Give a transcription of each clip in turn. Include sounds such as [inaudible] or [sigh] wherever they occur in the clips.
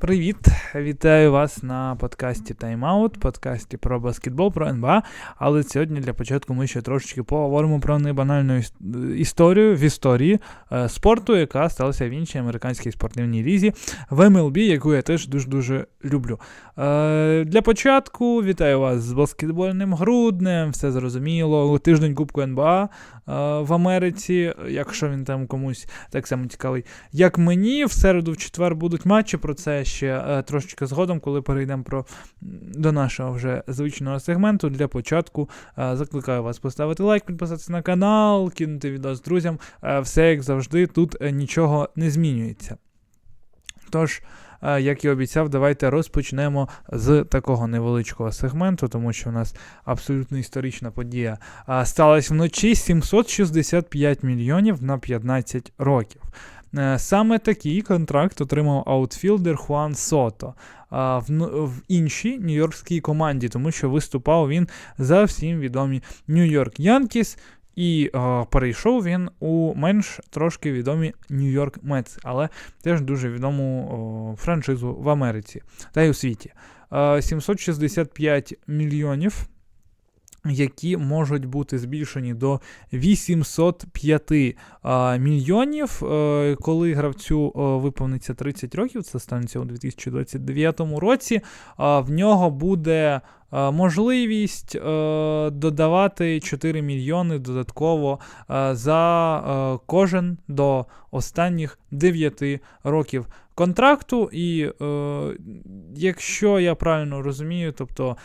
Привіт! Вітаю вас на подкасті Тайм-аут, подкасті про баскетбол, про НБА. Але сьогодні для початку ми ще трошечки поговоримо про небанальну історію в історії е, спорту, яка сталася в іншій американській спортивній лізі в МЛБ, яку я теж дуже-дуже люблю. Е, Для початку вітаю вас з баскетбольним груднем, все зрозуміло. Тиждень Кубку НБА е, в Америці, якщо він там комусь так само цікавий, як мені, в середу, в четвер будуть матчі про це ще е, трошечки згодом, коли перейдемо про, до нашого вже звичного сегменту. Для початку е, закликаю вас поставити лайк, підписатися на канал, кинути відео з друзям. Е, все як завжди, тут нічого не змінюється. Тож. Як і обіцяв, давайте розпочнемо з такого невеличкого сегменту, тому що в нас абсолютно історична подія сталася вночі 765 мільйонів на 15 років. Е, Саме такий контракт отримав аутфілдер Хуан Сото в, ну- в іншій нью-йоркській команді, тому що виступав він за всім відомі Нью-Йорк Янкіс. І е, перейшов він у менш трошки відомі Нью-Йорк Метс, але теж дуже відому о, франшизу в Америці та й у світі. Е, 765 мільйонів які можуть бути збільшені до 805 а, мільйонів, е, коли гравцю е, виповниться 30 років, це станеться у 2029 році. В нього буде е, можливість додавати 4 мільйони додатково за кожен до останніх 9 років контракту. І е, якщо я правильно розумію, тобто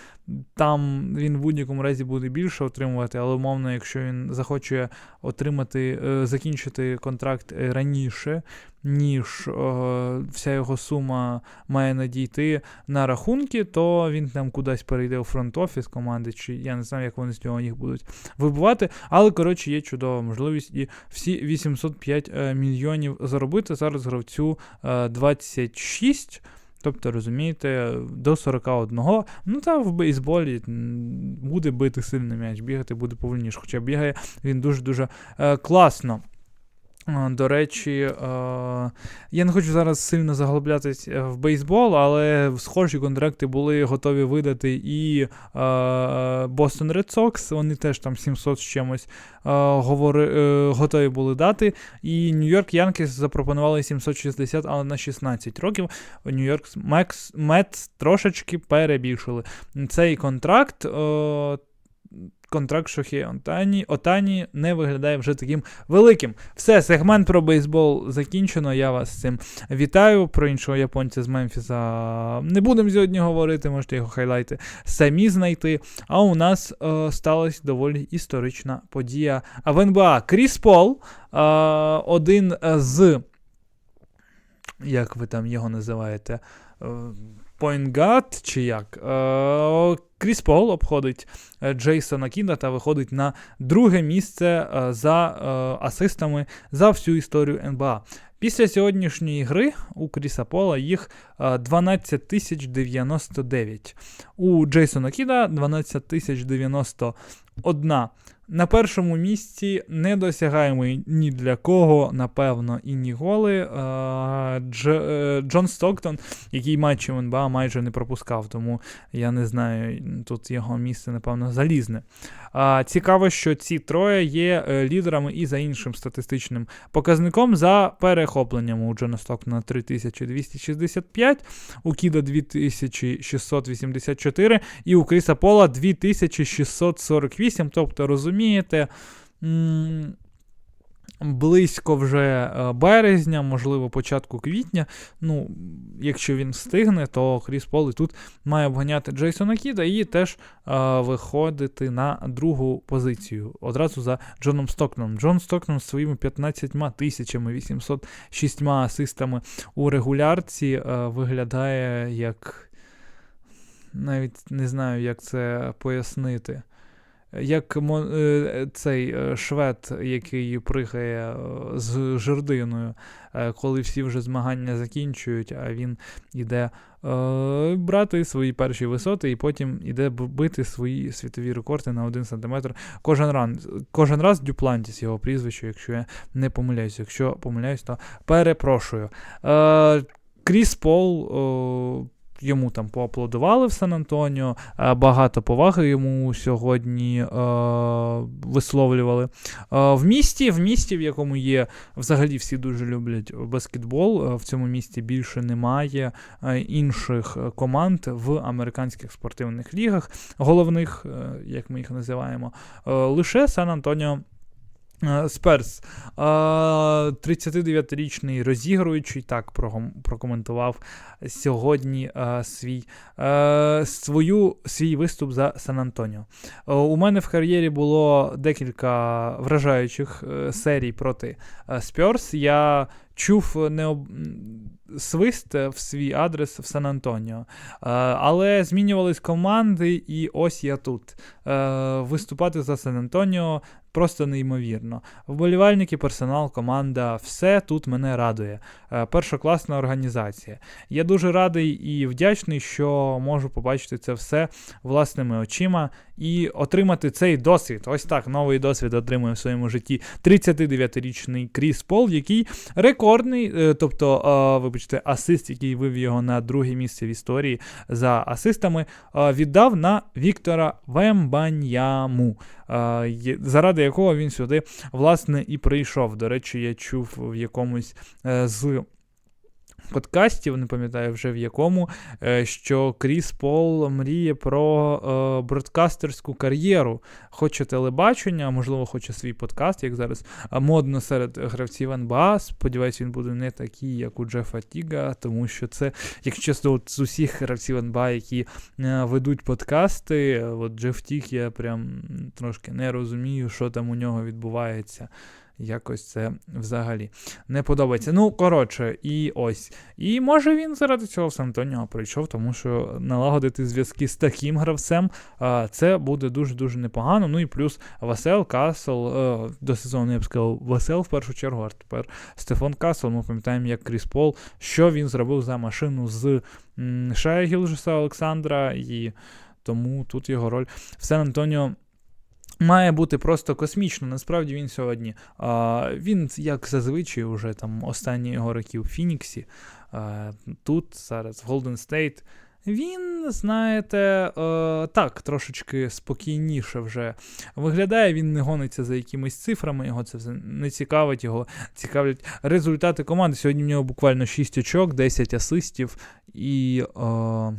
там він в будь-якому разі буде більше отримувати, але умовно, якщо він захоче отримати, е, закінчити контракт е, раніше, ніж е, вся його сума має надійти на рахунки, то він там кудись перейде у фронт-офіс команди, чи я не знаю, як вони з цього їх будуть вибивати. Але, коротше, є чудова можливість і всі 805 е, мільйонів заробити. Зараз гравцю е, 26. Тобто, розумієте, до 41. Ну та в бейсболі буде бити сильний м'яч, бігати буде повільніше. Хоча бігає він дуже-дуже е, класно. Е, До речі, е, я не хочу зараз сильно заглублятись е, в бейсбол, але схожі контракти були готові видати і Boston Red Sox, вони теж там 700 з чимось готові були дати. І Нью-Йорк Янкіс запропонували 760, але на 16 років. Нью-Йорк Метс трошечки перебільшили цей контракт. Контракт Шохі Отані, Отані не виглядає вже таким великим. Все, сегмент про бейсбол закінчено. Я вас з цим вітаю. Про іншого японця з Мемфіса не будемо сьогодні говорити, можете його хайлайти самі знайти. А у нас е, сталася доволі історична подія в НБА. Кріс Пол, е, один з, як ви там його називаєте? Е, Пойнгат чи як? Е, Кріс Пол обходить е, Джейсона Кіда та виходить на друге місце е, за асистами за всю історію НБА. Після сьогоднішньої гри у Кріса Пола їх е, 12 тисяч 99. У Джейсона Кіда 12 тисяч 91. На першому місці недосягаємий ні для кого, напевно, і ніколи. Дж, е, Джон Стоктон, який матчі в НБА майже не пропускав, тому я не знаю, тут його місце, напевно, залізне. Цікаво, що ці троє є е, лідерами і за іншим статистичним показником за перехопленням у Джона Стоктона 3265, у Кіда 2684 і у Кріса Пола 2648. Тобто, розумієте, близько вже е, березня, можливо, початку квітня. Ну, якщо він встигне, то Кріс Пол і тут має обганяти Джейсона Кіда і теж е, виходити на другу позицію одразу за Джоном Стокном. Джон Стокном з своїми 15 тисячами 806 асистами у регулярці е, виглядає як. Навіть не знаю, як це пояснити. Як е, цей е, швед, який пригає е, з жердиною, коли всі вже змагання закінчують, а він іде брати свої перші висоти і потім іде бити свої світові рекорди на 1 см кожен раз. Кожен раз Дюплантіс його прізвище, якщо я не помиляюсь. Якщо помиляюсь, то перепрошую. Кріс Пол. Йому там поаплодували в Сан-Антоніо, багато поваги йому сьогодні е, висловлювали. Е, в місті, в місті, в якому є взагалі всі дуже люблять баскетбол. Е, в цьому місті більше немає е, інших команд в американських спортивних лігах, головних, е, як ми їх називаємо, е, лише Сан-Антоніо. Е, Сперс, 39-річний розігруючий, так прокоментував сьогодні е, свій е, свою, свій виступ за Сан-Антоніо. У мене в кар'єрі було декілька вражаючих серій проти Сперс. Я чув необ... свист в свій адрес в Сан-Антоніо. Але змінювались команди, і ось я тут. Виступати за Сан-Антоніо просто неймовірно. Вболівальники, персонал, команда, все тут мене радує. Е, першокласна організація. Я дуже радий і вдячний, що можу побачити це все власними очима і отримати цей досвід. Ось так, новий досвід отримує в своєму житті 39-річний Кріс Пол, який рекордний, е, тобто, е, вибачте, асист, який вивів його на друге місце в історії за асистами, віддав на Віктора Вембаньяму заради якого він сюди, власне, і прийшов. До речі, я чув в якомусь е, з подкастів, не пам'ятаю вже в якому, е, що Кріс Пол мріє про е, бродкастерську кар'єру. Хоче телебачення, можливо, хоче свій подкаст, як зараз модно серед гравців НБА. Сподіваюсь, він буде не такий, як у Джефа Тіга, тому що це, якщо чесно, от з усіх гравців НБА, які е, ведуть подкасти, от Джеф Тіг, я прям трошки не розумію, що там у нього відбувається якось це взагалі не подобається. Ну, коротше, і ось. І може він заради цього в Сан-Антоніо прийшов, тому що налагодити зв'язки з таким гравцем це буде дуже-дуже непогано. Ну і плюс Васел, Касл, е, до сезону я б сказав, Васел в першу чергу, а тепер Стефан Касл. Ми пам'ятаємо, як Кріс Пол, що він зробив за машину з Шая Гілжеса Олександра, і тому тут його роль в Сан-Антоніо. Має бути просто космічно. Насправді він сьогодні. А, Він, як зазвичай, уже там останні його роки в Фініксі, а, тут, зараз, в Голден Стейт. Він, знаєте, е, так, трошечки спокійніше вже виглядає, він не гониться за якимись цифрами, його це не цікавить, його цікавлять результати команди. Сьогодні в нього буквально 6 очок, 10 асистів і е,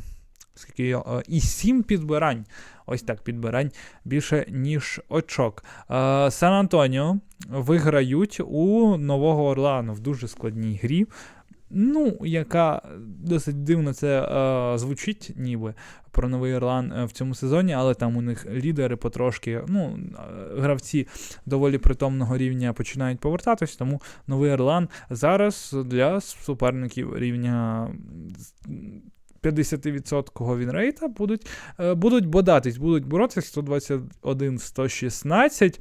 скільки, е, і 7 підбирань. Ось так підбирань більше, ніж очок. Е, Сан Антоніо виграють у Нового Орлану в дуже складній грі. Ну, яка досить дивно це е, звучить, ніби про Новий Орлан е, в цьому сезоні, але там у них лідери потрошки, ну, е, гравці доволі притомного рівня починають повертатись, тому Новий Орлан зараз для суперників рівня 50% вінрейта будуть е, будуть бодатись, будуть боротися 121-116.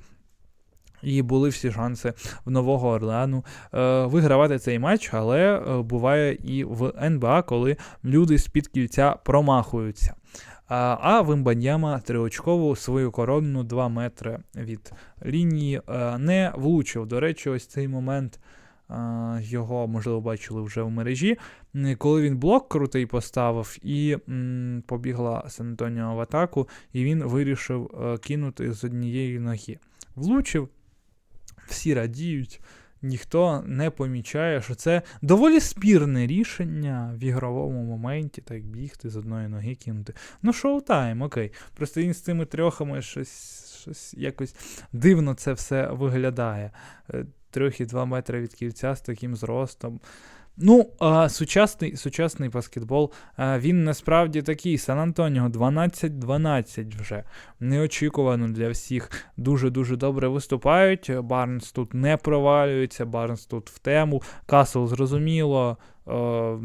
І були всі шанси в Нового Орлеану е, вигравати цей матч, але е, буває і в НБА, коли люди з-під кільця промахуються. А, а Вимбаньяма триочкову свою коронну 2 метри від лінії е, не влучив. До речі, ось цей момент його, можливо, бачили вже в мережі. Коли він блок крутий поставив і м, побігла Сан Антоніо в атаку, і він вирішив е, кинути з однієї ноги. Влучив, всі радіють. Ніхто не помічає, що це доволі спірне рішення в ігровому моменті, так бігти з одної ноги кинути. Ну, шоу-тайм, окей. Просто він з цими трьохами щось щось якось дивно це все виглядає. Е, 3,2 метри від кільця з таким зростом. Ну, а, сучасний сучасний баскетбол, а, він насправді такий. Сан Антоніо 12-12 вже. Неочікувано для всіх. Дуже-дуже добре виступають. Барнс тут не провалюється, Барнс тут в тему. Касл зрозуміло. О,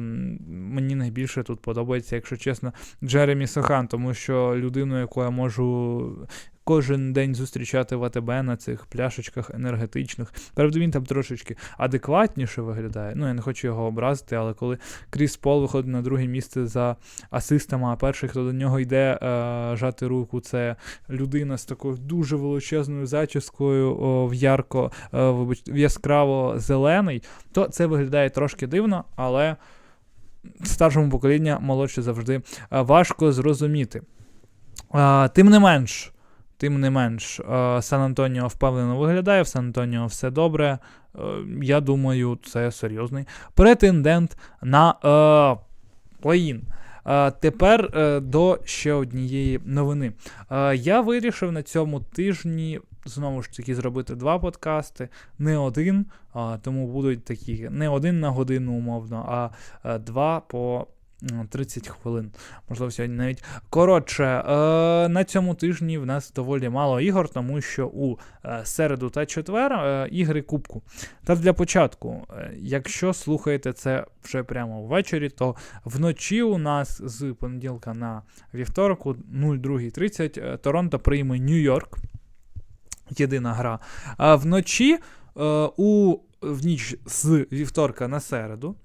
мені найбільше тут подобається, якщо чесно, Джеремі Сохан, тому що людину, яку я можу кожен день зустрічати в АТБ на цих пляшечках енергетичних. Правда, він там трошечки адекватніше виглядає. Ну, я не хочу його образити, але коли Кріс Пол виходить на друге місце за асистами, а перший, хто до нього йде е, жати руку, це людина з такою дуже величезною зачіскою о, в ярко, е, в яскраво зелений, то це виглядає трошки дивно, але. старшому покоління молодше завжди е, важко зрозуміти. Е, Тим не менш, тим не менш, е, Сан Антоніо впевнено виглядає, в Сан Антоніо все добре. Е, Я думаю, це серйозний претендент на е, плей-ін. Е, Тепер е, до ще однієї новини. Е, Я вирішив на цьому тижні знову ж таки зробити два подкасти, не один, а, тому будуть такі не один на годину, умовно, а, е, два по 30 хвилин. Можливо, сьогодні навіть коротше. Е, на цьому тижні в нас доволі мало ігор, тому що у е, середу та четвер е, ігри кубку. Та для початку, е, якщо слухаєте це вже прямо ввечері, то вночі у нас з понеділка на вівторок, у 02.30 е, Торонто прийме Нью-Йорк. Єдина гра. А вночі у в ніч з вівторка на середу,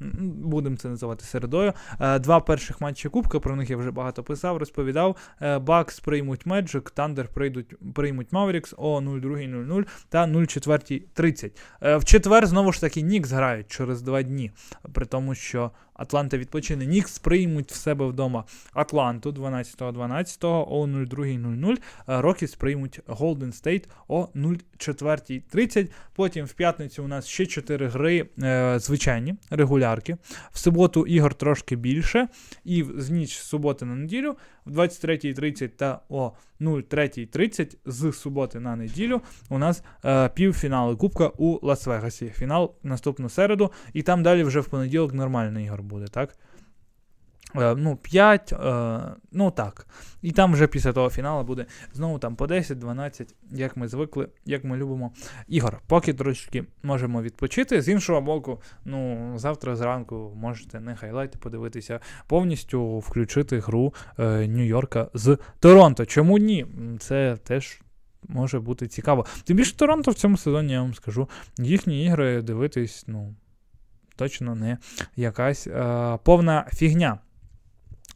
будемо це називати середою. е, Два перших матчі Кубка, про них я вже багато писав, розповідав. Е, Бакс приймуть Меджик, Тандер прийдуть, приймуть Маврікс о 02.00 та 04.30. Е, В четвер знову ж таки Нікс грають через два дні, при тому, що Атланта відпочине. Нікс приймуть в себе вдома Атланту 12-12 о 02.00. Рокіс приймуть Голден Стейт о 04.30. Потім в п'ятницю у нас ще 4 гри е, звичайні, регулярки. В суботу ігор трошки більше. І з ніч з суботи на неділю в 23.30 та о 03.30 з суботи на неділю у нас е, півфінали Кубка у Лас-Вегасі. Фінал наступну середу, і там далі вже в понеділок нормальний ігор буде, так? Е, ну, 5, е, ну так. І там вже після того фіналу буде знову там по 10-12, як ми звикли, як ми любимо ігор. Поки трошки можемо відпочити. З іншого боку, ну, завтра зранку можете не хайлайти подивитися, повністю включити гру е, Нью-Йорка з Торонто. Чому ні? Це теж. Може бути цікаво. Тим більше Торонто в цьому сезоні, я вам скажу, їхні ігри дивитись, ну, точно не якась е, повна фігня.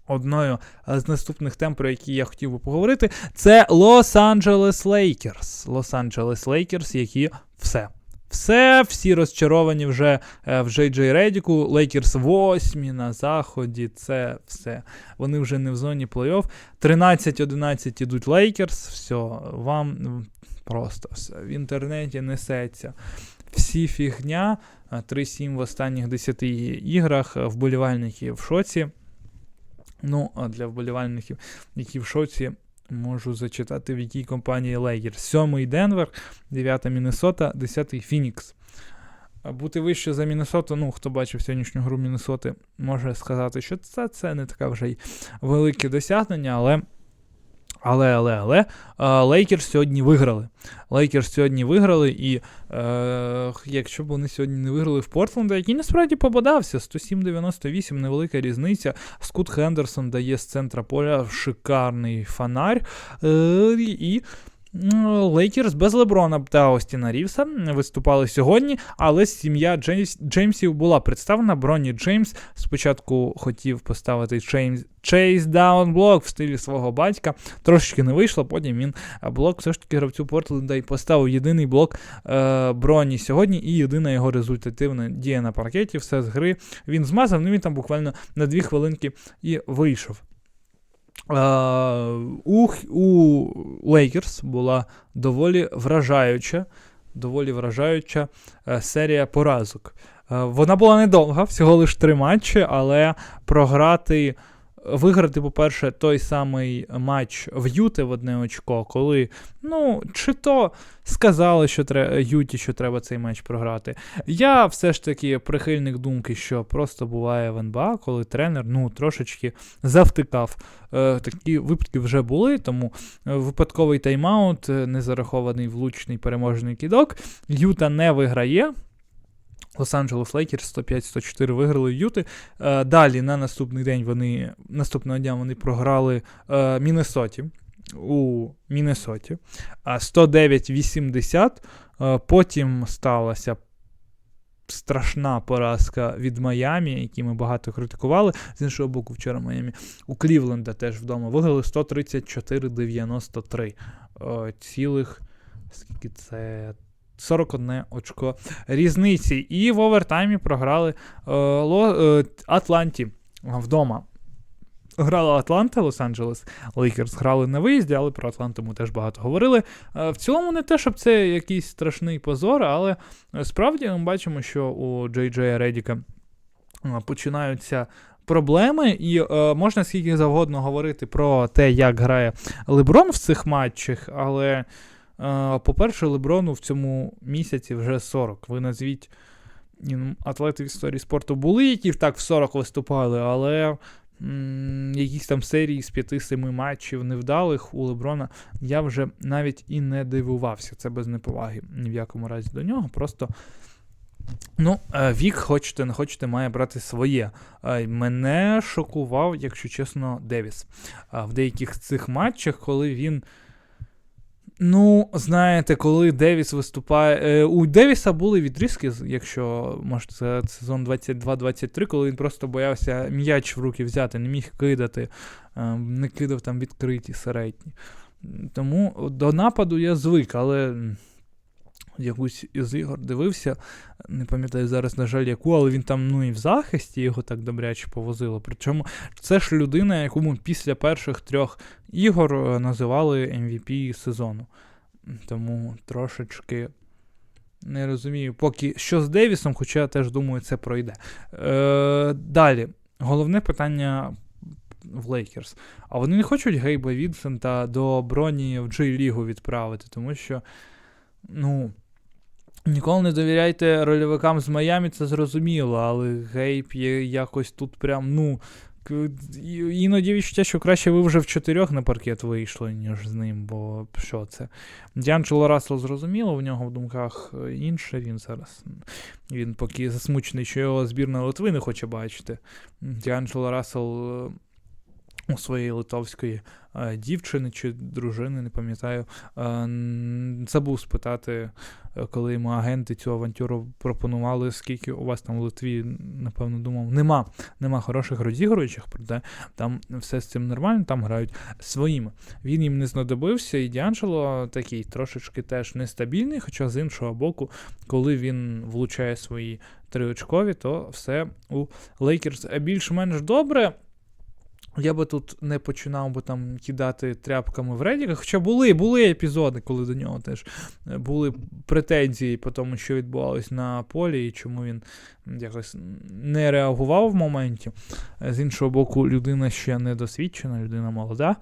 Одною е, з наступних тем, про які я хотів би поговорити, це Лос-Анджелес Лейкерс. Лос-Анджелес Лейкерс, які все. Все, всі розчаровані вже е, в Джей Джей Редіку. Лейкерс восьмі на заході. Це все. Вони вже не в зоні плей-офф. 13-11 ідуть Лейкерс. Все, вам просто все. В інтернеті несеться. Всі фігня. е, 3-7 в останніх 10 іграх. е, Вболівальники в шоці. Ну, а для вболівальників, які в шоці, можу зачитати, в якій компанії Лейгер. Сьомий Денвер, дев'ята Міннесота, десятий Фінікс. Бути вище за Міннесоту, ну, хто бачив сьогоднішню гру Міннесоти, може сказати, що це, це не таке вже й велике досягнення, але. Але, але, але Лейкер Лейкерс сьогодні виграли. Лейкерс сьогодні виграли, і е, якщо б вони сьогодні не виграли в Портленда, який насправді попадався, 107-98, невелика різниця. Скут Хендерсон дає з центра поля шикарний фонарь. Е, і Лейкерс без Леброна та Остіна Рівса виступали сьогодні, але сім'я Джеймс, Джеймсів була представлена. Бронні Джеймс спочатку хотів поставити Чеймс, Чейз даун блок в стилі свого батька. Трошечки не вийшло, потім він блок все ж таки гравцю Портленда і поставив єдиний блок е, броні сьогодні, і єдина його результативна дія на паркеті, все з гри. Він змазав, ну він там буквально на дві хвилинки і вийшов. Е, у, у Лейкерс була доволі вражаюча, доволі вражаюча е, серія поразок. Е, вона була недовга, всього лише три матчі, але програти. Виграти, по-перше, той самий матч в Юте в одне очко, коли, ну, чи то сказали, що треба Юті, що треба цей матч програти. Я все ж таки прихильник думки, що просто буває в НБА, коли тренер ну, трошечки завтикав. Е, такі випадки вже були, тому випадковий тайм-аут, незарахований влучний переможний кідок. Юта не виграє. Лос-Анджелес Лейкерс 105-104 виграли Юти. Е, далі на наступний день вони наступного дня вони програли е, Міннесоті у Міннесоті. А 109-80. Е, потім сталася страшна поразка від Майамі, які ми багато критикували. З іншого боку, вчора Майамі у Клівленда теж вдома виграли 134-93. Е, цілих скільки це 41 очко різниці. І в овертаймі програли е, Ло, е, Атланті. вдома. Грала Атланта, Лос-Анджелес, Лейкерс грали на виїзді, але про Атланту ми теж багато говорили. Е, В цілому не те, щоб це якийсь страшний позор, але е, справді ми бачимо, що у Джей Джея Редіка е, починаються проблеми, і е, можна скільки завгодно говорити про те, як грає Леброн в цих матчах, але, по-перше, Леброну в цьому місяці вже 40. Ви назвіть атлети в історії спорту були, які так в 40 виступали, але м, якісь там серії з 5-7 матчів невдалих у Леброна я вже навіть і не дивувався. Це без неповаги ні в якому разі до нього. Просто. Ну, е, вік, хочете, не хочете, має брати своє. Е, Мене шокував, якщо чесно, Девіс. Е, В деяких цих матчах, коли він. Ну, знаєте, коли Девіс виступає. е, У Девіса були відрізки, якщо може, це сезон 22-23, коли він просто боявся м'яч в руки взяти, не міг кидати, е, не кидав там відкриті середні. Тому до нападу я звик, але якусь із ігор дивився, не пам'ятаю зараз, на жаль, яку, але він там ну і в захисті його так добряче повозило. Причому це ж людина, яку ми після перших трьох ігор е, називали MVP сезону. Тому трошечки не розумію, поки що з Девісом, хоча я теж думаю, це пройде. Е, далі, головне питання в Лейкерс. А вони не хочуть Гейба Відсента до Броні в Джей-лігу відправити, тому що, ну. Ніколи не довіряйте рольовикам з Майамі, це зрозуміло, але Гейб є якось тут прям, ну. Іноді відчуття, що краще ви вже в чотирьох на паркет вийшли, ніж з ним, бо що це? Діанджело Рассел зрозуміло, в нього в думках е, інше. Він зараз. Він поки засмучений, що його збірна Литви не хоче бачити. Діанджело Рассел е, у своєї литовської е, дівчини чи дружини, не пам'ятаю, е, забув спитати, е, коли йому агенти цю авантюру пропонували, скільки у вас там в Литві, напевно, думав, нема, нема хороших розігруючих, проте там все з цим нормально, там грають своїми. Він їм не знадобився, і Діанджело такий трошечки теж нестабільний, хоча з іншого боку, коли він влучає свої триочкові, то все у Лейкерс більш-менш добре. Я би тут не починав би там кидати тряпками в Редіка, хоча були, були епізоди, коли до нього теж е, були претензії по тому, що відбувалось на полі, і чому він якось не реагував в моменті. З іншого боку, людина ще не досвідчена, людина молода.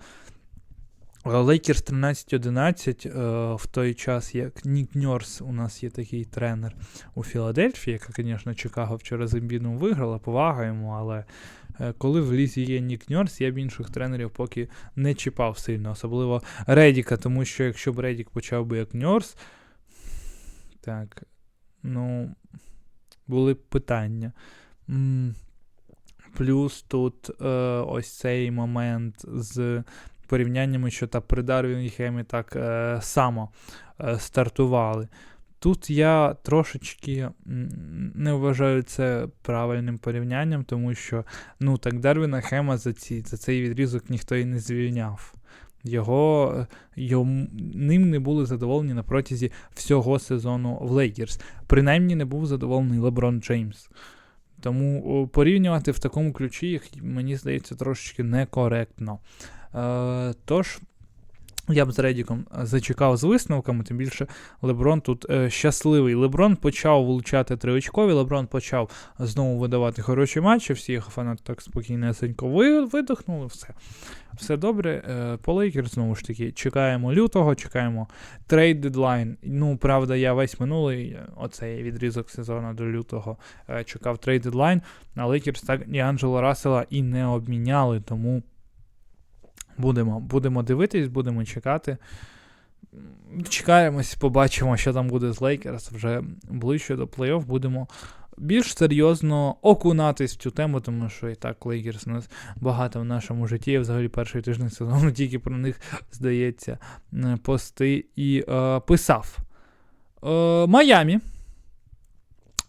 Лейкерс 13-11 е, в той час, як Нік Ньорс, у нас є такий тренер у Філадельфії, яка, звісно, Чикаго вчора з Ембідом виграла, повага йому, але коли в лізі є Нік Ньорс, я б інших тренерів поки не чіпав сильно, особливо Редіка, тому що якщо б Редік почав би як Ньорс, так, ну, були б питання. Плюс тут е, ось цей момент з порівняннями, що та при Дарвіні Хемі так е, само е, стартували. Тут я трошечки не вважаю це правильним порівнянням, тому що ну так Дарвіна Хема за, ці, за цей відрізок ніхто і не звільняв. Його, е, йому, ним не були задоволені на протязі всього сезону в Лейкерс. Принаймні не був задоволений Леброн Джеймс. Тому порівнювати в такому ключі, їх, мені здається, трошечки некоректно. Е, тож, я б з Редіком зачекав з висновками, тим більше Леброн тут е, щасливий. Леброн почав влучати триочкові, Леброн почав знову видавати хороші матчі, всі його фанати так спокійнесенько ви, видихнули, все. Все добре. Е, по Лейкерс, знову ж таки, чекаємо лютого, чекаємо трейд дедлайн. Ну, правда, я весь минулий е, оцей відрізок сезону до лютого е, чекав трейд дедлайн, а Лейкерс так і Анджело Рассела і не обміняли, тому. Будемо, будемо дивитись, будемо чекати. Чекаємось, побачимо, що там буде з Лейкерс вже ближче до плей-офф. Будемо більш серйозно окунатись в цю тему, тому що і так Лейкерс у нас багато в нашому житті. Я взагалі перший тиждень сезону тільки про них, здається, пости і е, писав. Е, Майамі.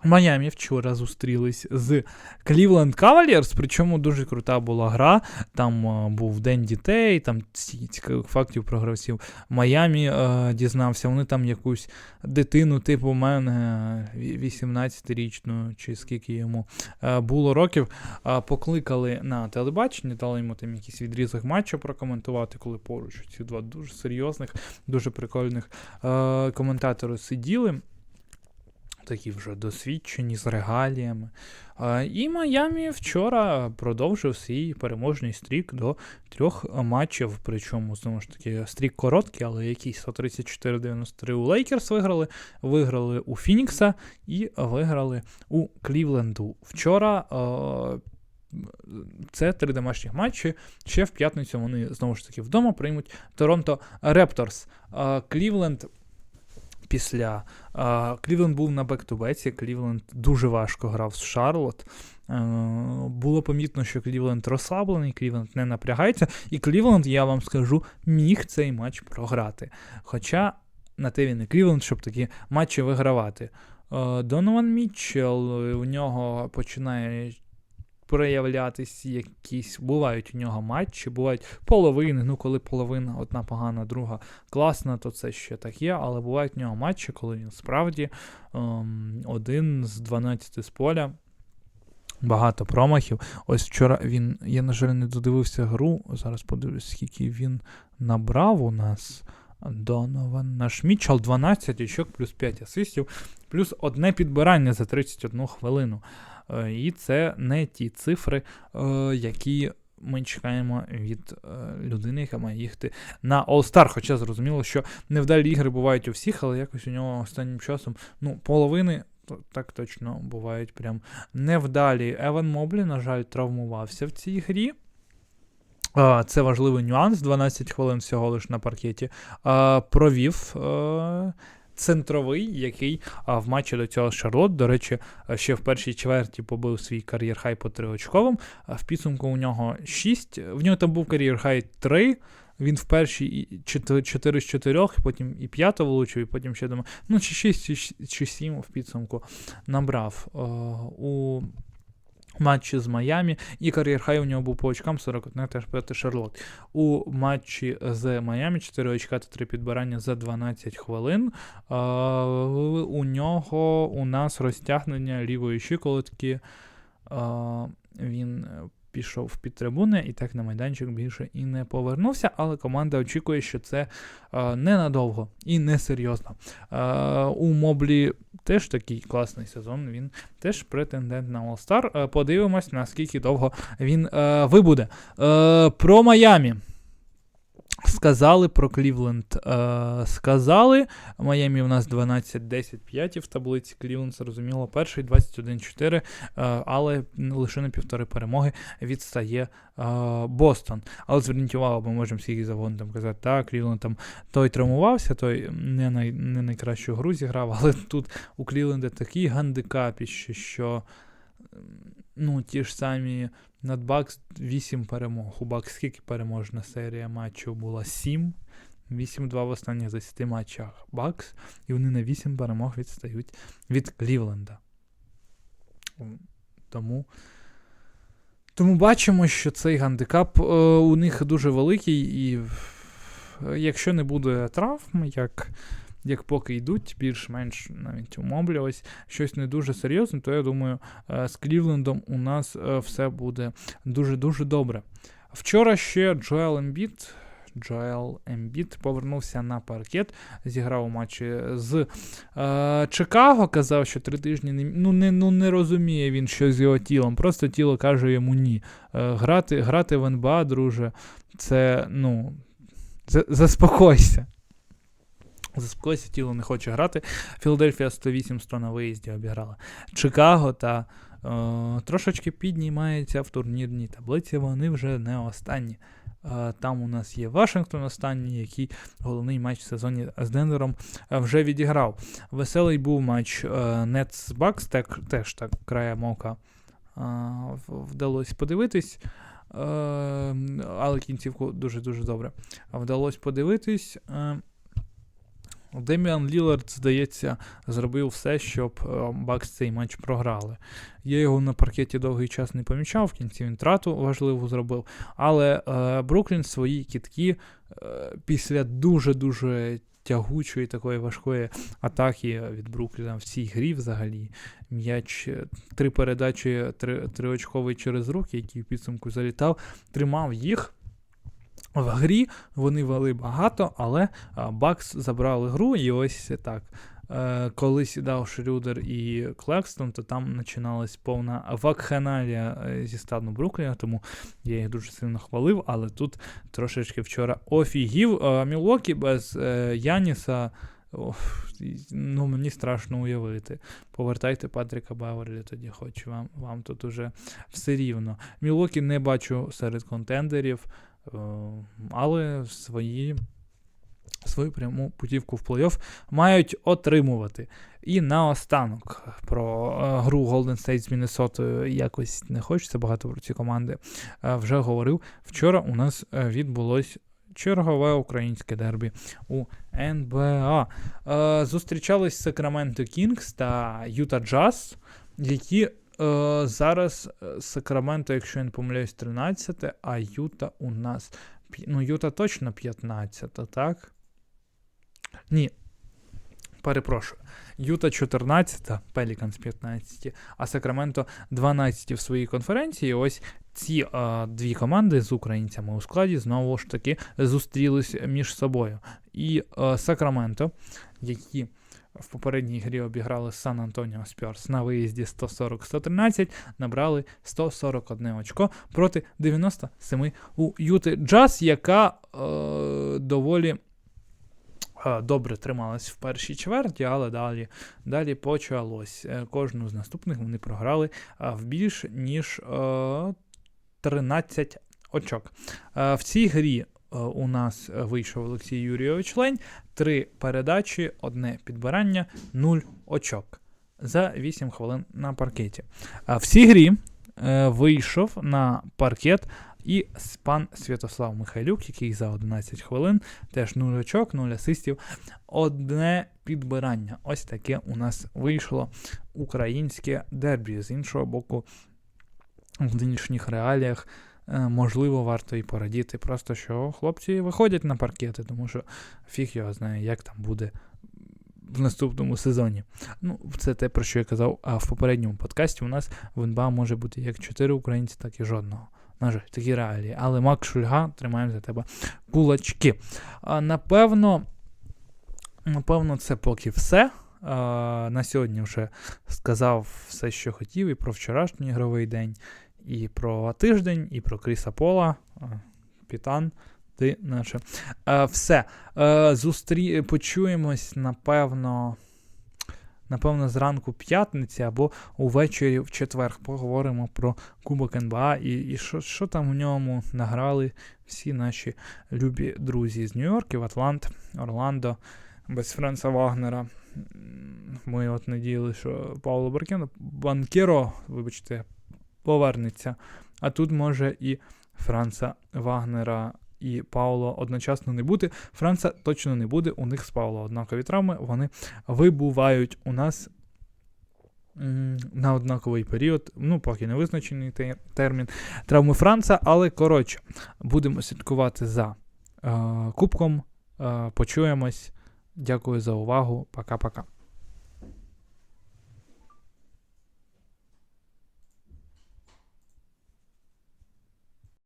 Майамі вчора зустрілись з Cleveland Cavaliers, причому дуже крута була гра. Там е, був День дітей, там цікавих фактів про гравців. Майамі е, дізнався, вони там якусь дитину, типу мене, 18-річну, чи скільки йому е, було років, е, покликали на телебачення, дали йому там якийсь відрізок матчу прокоментувати, коли поруч ці два дуже серйозних, дуже прикольних е, коментатори сиділи такі вже досвідчені з регаліями. І Майамі вчора продовжив свій переможний стрік до трьох матчів. Причому, знову ж таки, стрік короткий, але якийсь 134-93 у Лейкерс виграли, виграли у Фінікса і виграли у Клівленду. Вчора. Це три домашніх матчі. Ще в п'ятницю вони знову ж таки вдома приймуть Торонто Репторс. Клівленд після Клівленд був на бек-ту-беці, Клівленд дуже важко грав з Шарлот. Е, було помітно, що Клівленд розслаблений, Клівленд не напрягається, і Клівленд, я вам скажу, міг цей матч програти. Хоча на те він і Клівленд, щоб такі матчі вигравати. Е, Донован Мітчелл, у нього починає проявлятись якісь. Бувають у нього матчі, бувають половини. Ну, коли половина одна погана, друга класна, то це ще так є. Але бувають у нього матчі, коли він справді ем, один з 12 з поля. Багато промахів. Ось вчора він, я, на жаль, не додивився гру. Зараз подивлюсь, скільки він набрав у нас. Донован наш Мітчел 12 очок, плюс 5 асистів, плюс одне підбирання за 31 хвилину. Е, і це не ті цифри, е, які. Ми чекаємо від е, людини, яка має їхати на All-Star. Хоча зрозуміло, що невдалі ігри бувають у всіх, але якось у нього останнім часом ну, половини так точно бувають прям невдалі. Еван Моблі, на жаль, травмувався в цій грі. Це важливий нюанс. 12 хвилин всього лиш на паркеті. Провів центровий, який а, в матчі до цього Шарлот, до речі, ще в першій чверті побив свій кар'єр хай по триочковим. В підсумку у нього 6. В нього там був кар'єр хай 3. Він в першій 4 з 4, потім і 5 влучив, і потім ще думаю, ну, чи 6, чи 7 в підсумку набрав. У матчі з Майами і кар'єр хай у нього був по очкам 41 теж проти Шарлот. У матчі з Майами 4 очка та 3 підбирання за 12 хвилин. Е, у нього у нас розтягнення лівої щиколотки. Е, він пішов під трибуни і так на майданчик більше і не повернувся. Але команда очікує, що це е, ненадовго і несерйозно. Е, у Моблі теж такий класний сезон. Він теж претендент на All-Star. Е, подивимось, наскільки довго він е, вибуде. Е, Про Майамі. Сказали про Клівленд. Е, Сказали. Майамі у нас 12-10-5 в таблиці. Клівленд, зрозуміло, перший 21-4, е, але лише на півтори перемоги відстає е, Бостон. Але зверніть увагу, ми можемо всіх завгодно там казати, так, Клівленд там той травмувався, той не най, не найкращу гру зіграв, [laughs] але тут у Клівленда такий гандикапіще, що ну, ті ж самі над Бакс 8 перемог. У Бакс скільки переможна серія матчів була? 7. 8-2 в останніх 10 матчах Бакс. І вони на 8 перемог відстають від Клівленда. Тому тому бачимо, що цей гандикап е, у них дуже великий, і якщо не буде травм, як як поки йдуть, більш-менш навіть у щось не дуже серйозне, то я думаю, е, з Клівлендом у нас е, все буде дуже-дуже добре. Вчора ще Джоел Ембіт. Джоел Ембіт повернувся на паркет, зіграв у матчі з е, Чикаго. Казав, що три тижні не ну, не, ну, не розуміє він, що з його тілом. Просто тіло каже йому ні. Е, Грати грати в НБА, друже, це ну, заспокойся. Заспокойся, тіло не хоче грати. Філадельфія 108-100 на виїзді обіграла Чикаго та е, трошечки піднімається в турнірній таблиці. Вони вже не останні. Е, там у нас є Вашингтон останній, який головний матч в сезоні з Денвером е, вже відіграв. Веселий був матч Nets Bucks, так, теж так края мока е, вдалося подивитись. Е, але кінцівку дуже-дуже добре. Вдалося подивитись. Е, Деміан Лілард, здається, зробив все, щоб е, Бакс цей матч програли. Я його на паркеті довгий час не помічав, в кінці він трату важливу зробив. Але е, Бруклін свої кітки е, після дуже-дуже тягучої такої важкої атаки від Брукліна в цій грі взагалі. М'яч, е, три передачі, три, триочковий через руки, який в підсумку залітав, тримав їх. В грі вони вели багато, але Бакс забрали гру, і ось так. Е, коли сідав Шрюдер і Клекстон, то там починалась повна вакханалія е, зі стану Брукліна, тому я їх дуже сильно хвалив, але тут трошечки вчора офігів. Е, Мілокі без Яніса. Оф, ну Мені страшно уявити. Повертайте Патріка Бауерлі, тоді хоч вам вам тут уже все рівно. Мілокі не бачу серед контендерів, але свої свою пряму путівку в плей-офф мають отримувати. І наостанок про е, гру Golden State з Міннесотою якось не хочеться багато про ці команди. Е, вже говорив. Вчора у нас е, відбулось чергове українське дербі у НБА. Зустрічались Сакраменто Кінгс та Юта Джаз, які зараз Сакраменто, якщо я не помиляюсь, 13, а Юта у нас. Ну, Юта точно 15, так? Ні. Перепрошую. Юта 14, Пеліканс 15, а Сакраменто 12 в своїй конференції. Ось ці а, дві команди з українцями у складі знову ж таки зустрілись між собою. І а, Сакраменто, які в попередній грі обіграли Сан Антоніо Спьорс на виїзді 140-113, набрали 141 очко проти 97 у Юти Джаз, яка е, доволі добре трималась в першій чверті, але далі далі почалось. Е, кожну з наступних вони програли в більш ніж 13 очок. В цій грі у нас вийшов Олексій Юрійович Лень, три передачі, одне підбирання, 0 очок за 8 хвилин на паркеті. В цій грі е, вийшов на паркет і пан Святослав Михайлюк, який за 11 хвилин теж 0 очок, 0 асистів, одне підбирання. Ось таке у нас вийшло українське дербі. З іншого боку, в нинішніх реаліях. Е, можливо, варто і порадіти, просто що хлопці виходять на паркети, тому що фіг його знає, як там буде в наступному сезоні. Ну, Це те, про що я казав, а в попередньому подкасті у нас в НБА може бути як 4 українці, так і жодного. На жаль, такі реалії. Але Мак Шульга, тримаємо за тебе кулачки. А, Напевно, напевно, це поки все. А, На сьогодні вже сказав все, що хотів, і про вчорашній ігровий день, і про тиждень, і про Кріса Пола. Пітан. Ти наче. А, все. А, зустрі... Почуємось, напевно. Напевно, зранку п'ятниці або увечері в четвер поговоримо про Кубок НБА і що там в ньому награли всі наші любі друзі з Нью-Йорків, Атлант, Орландо, без Френса Вагнера. Ми от надіяли, що Пауло Баркено, Банкеро, вибачте, повернеться. А тут може і Франца Вагнера і Пауло одночасно не бути. Франца точно не буде. У них з Пауло однакові травми. Вони вибувають у нас. На однаковий період, ну, поки не визначений термін травми Франца, але коротше, будемо слідкувати за е, кубком. Е, почуємось. Дякую за увагу. Пока-пока.